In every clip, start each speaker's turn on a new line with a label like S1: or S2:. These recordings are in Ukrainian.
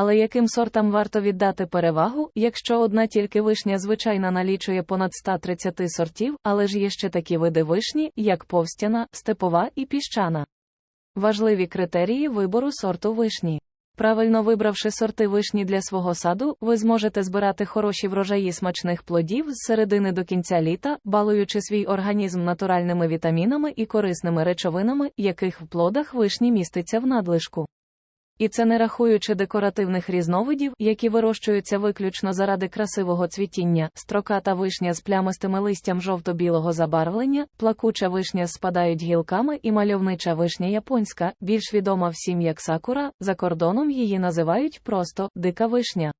S1: Але яким сортам варто віддати перевагу, якщо одна тільки вишня звичайна налічує понад 130 сортів, але ж є ще такі види вишні, як повстяна, степова і піщана. Важливі критерії вибору сорту вишні. Правильно вибравши сорти вишні для свого саду, ви зможете збирати хороші врожаї смачних плодів з середини до кінця літа, балуючи свій організм натуральними вітамінами і корисними речовинами, яких в плодах вишні міститься в надлишку. І це не рахуючи декоративних різновидів, які вирощуються виключно заради красивого цвітіння, строката вишня з плямистими листям жовто-білого забарвлення, плакуча вишня спадають гілками і мальовнича вишня японська, більш відома всім як сакура, за кордоном її називають просто дика вишня.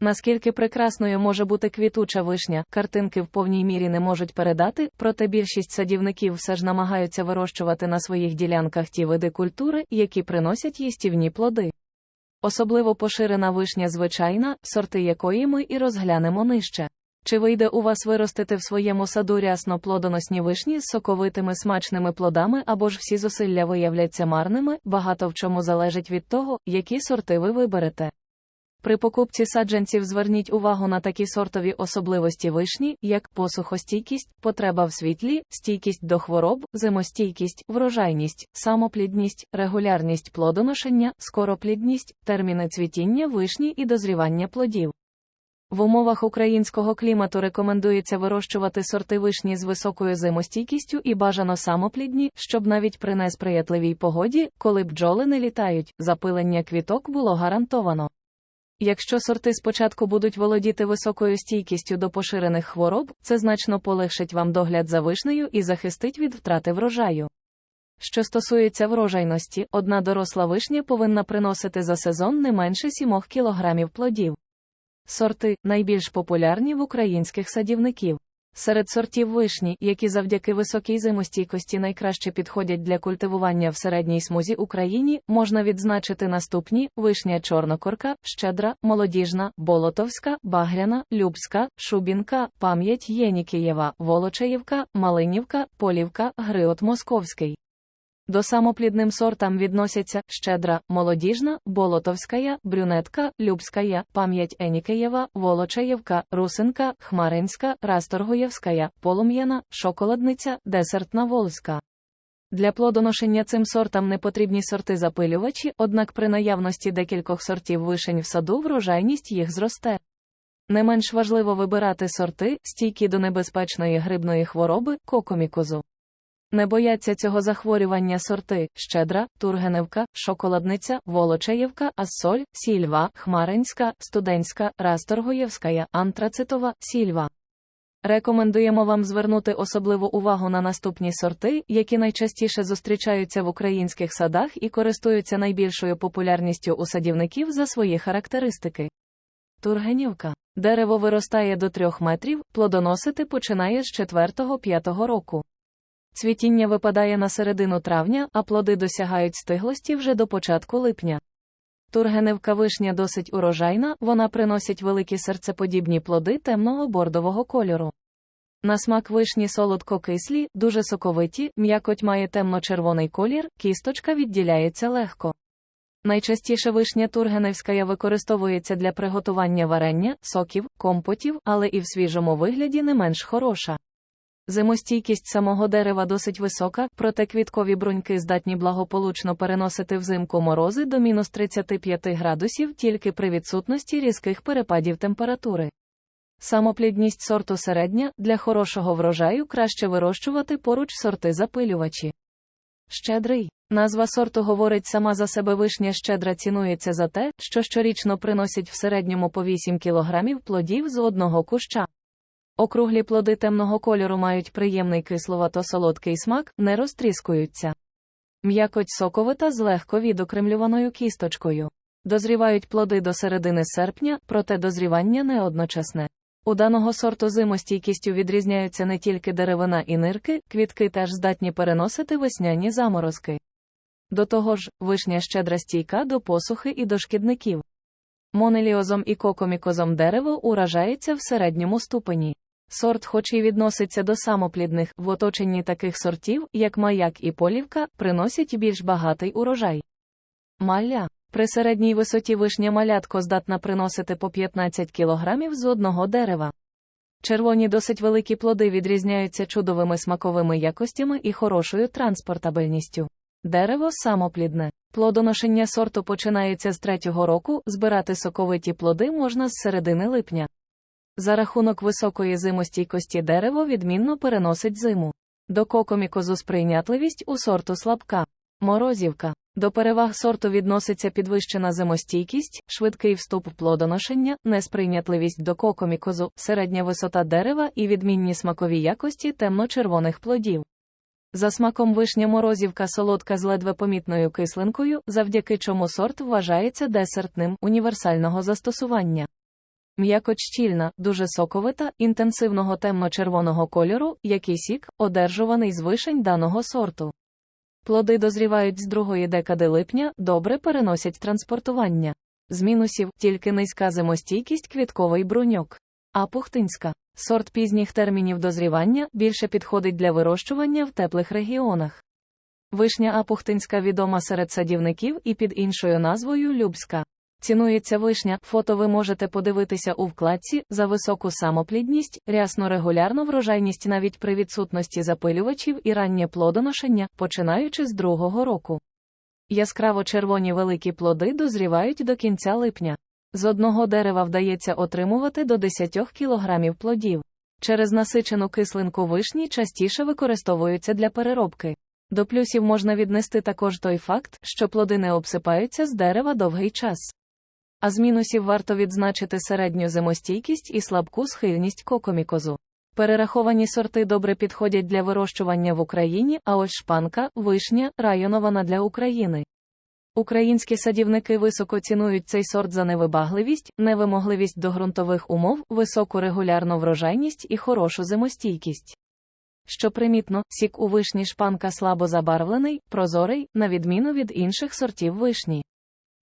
S1: Наскільки прекрасною може бути квітуча вишня, картинки в повній мірі не можуть передати, проте більшість садівників все ж намагаються вирощувати на своїх ділянках ті види культури, які приносять їстівні плоди. Особливо поширена вишня звичайна, сорти якої ми і розглянемо нижче. Чи вийде у вас виростити в своєму саду рясно плодоносні вишні з соковитими смачними плодами або ж всі зусилля виявляться марними, багато в чому залежить від того, які сорти ви виберете. При покупці саджанців зверніть увагу на такі сортові особливості вишні, як посухостійкість, потреба в світлі, стійкість до хвороб, зимостійкість, врожайність, самоплідність, регулярність плодоношення, скороплідність, терміни цвітіння вишні і дозрівання плодів. В умовах українського клімату рекомендується вирощувати сорти вишні з високою зимостійкістю і бажано самоплідні, щоб навіть при несприятливій погоді, коли бджоли не літають, запилення квіток було гарантовано. Якщо сорти спочатку будуть володіти високою стійкістю до поширених хвороб, це значно полегшить вам догляд за вишнею і захистить від втрати врожаю. Що стосується врожайності, одна доросла вишня повинна приносити за сезон не менше 7 кг плодів. Сорти найбільш популярні в українських садівників. Серед сортів вишні, які завдяки високій зимостійкості найкраще підходять для культивування в середній смузі Україні, можна відзначити наступні: вишня чорнокорка, щедра, молодіжна, болотовська, багряна, любська, шубінка, пам'ять Єнікієва, Волочаївка, Малинівка, Полівка, Гриот Московський. До самоплідним сортам відносяться щедра, молодіжна, болотовська, брюнетка, любська, пам'ять Енікеєва, Волочаєвка, Русинка, Хмаринська, Расторгоєвська, полум'яна, шоколадниця, десертна волська. Для плодоношення цим сортам не потрібні сорти запилювачі, однак при наявності декількох сортів вишень в саду врожайність їх зросте. Не менш важливо вибирати сорти, стійкі до небезпечної грибної хвороби, кокомікозу. Не бояться цього захворювання сорти щедра, тургеневка, шоколадниця, волочаєвка, ассоль, сільва, хмаринська, студентська, расторгоєвська, антрацитова, сільва. Рекомендуємо вам звернути особливу увагу на наступні сорти, які найчастіше зустрічаються в українських садах і користуються найбільшою популярністю у садівників за свої характеристики. Тургенівка. Дерево виростає до 3 метрів, плодоносити починає з 4-5 року. Цвітіння випадає на середину травня, а плоди досягають стиглості вже до початку липня. Тургеневка вишня досить урожайна, вона приносить великі серцеподібні плоди темного бордового кольору. На смак вишні солодко-кислі, дуже соковиті, м'якоть має темно-червоний колір, кісточка відділяється легко. Найчастіше вишня тургеневська використовується для приготування варення, соків, компотів, але і в свіжому вигляді не менш хороша. Зимостійкість самого дерева досить висока, проте квіткові бруньки здатні благополучно переносити взимку морози до мінус 35 градусів тільки при відсутності різких перепадів температури. Самоплідність сорту середня для хорошого врожаю краще вирощувати поруч сорти запилювачі. Щедрий. Назва сорту говорить сама за себе вишня щедра цінується за те, що щорічно приносить в середньому по 8 кг плодів з одного куща. Округлі плоди темного кольору мають приємний кисловато-солодкий смак, не розтріскуються. М'якоть соковита з легко відокремлюваною кісточкою. Дозрівають плоди до середини серпня, проте дозрівання не одночасне. У даного сорту зимостійкістю відрізняються не тільки деревина і нирки, квітки теж здатні переносити весняні заморозки. До того ж, вишня щедра стійка до посухи і до шкідників. Монеліозом і кокомікозом дерево уражається в середньому ступені. Сорт, хоч і відноситься до самоплідних, в оточенні таких сортів, як маяк і полівка, приносять більш багатий урожай. Маля При середній висоті вишня малятко здатна приносити по 15 кг з одного дерева. Червоні досить великі плоди відрізняються чудовими смаковими якостями і хорошою транспортабельністю. Дерево самоплідне. Плодоношення сорту починається з третього року, збирати соковиті плоди можна з середини липня. За рахунок високої зимостійкості дерево відмінно переносить зиму. До кокомікозу сприйнятливість у сорту слабка. Морозівка. До переваг сорту відноситься підвищена зимостійкість, швидкий вступ в плодоношення, несприйнятливість до кокомікозу, середня висота дерева і відмінні смакові якості темно-червоних плодів. За смаком вишня морозівка солодка з ледве помітною кислинкою, завдяки чому сорт вважається десертним універсального застосування. М'якоть щільна, дуже соковита, інтенсивного темно-червоного кольору, як і сік, одержуваний з вишень даного сорту. Плоди дозрівають з другої декади липня, добре переносять транспортування. З мінусів тільки низька зимостійкість квітковий бруньок. Апухтинська. Сорт пізніх термінів дозрівання більше підходить для вирощування в теплих регіонах. Вишня апухтинська відома серед садівників і під іншою назвою Любська. Цінується вишня, фото ви можете подивитися у вкладці за високу самоплідність, рясну регулярну врожайність навіть при відсутності запилювачів і раннє плодоношення, починаючи з другого року. Яскраво червоні великі плоди дозрівають до кінця липня. З одного дерева вдається отримувати до 10 кг плодів. Через насичену кислинку вишні частіше використовуються для переробки. До плюсів можна віднести також той факт, що плоди не обсипаються з дерева довгий час. А з мінусів варто відзначити середню зимостійкість і слабку схильність кокомікозу. Перераховані сорти добре підходять для вирощування в Україні, а ось шпанка, вишня, районована для України. Українські садівники високо цінують цей сорт за невибагливість, невимогливість до ґрунтових умов, високу регулярну врожайність і хорошу зимостійкість. Що примітно, сік у вишні шпанка слабо забарвлений, прозорий, на відміну від інших сортів вишні.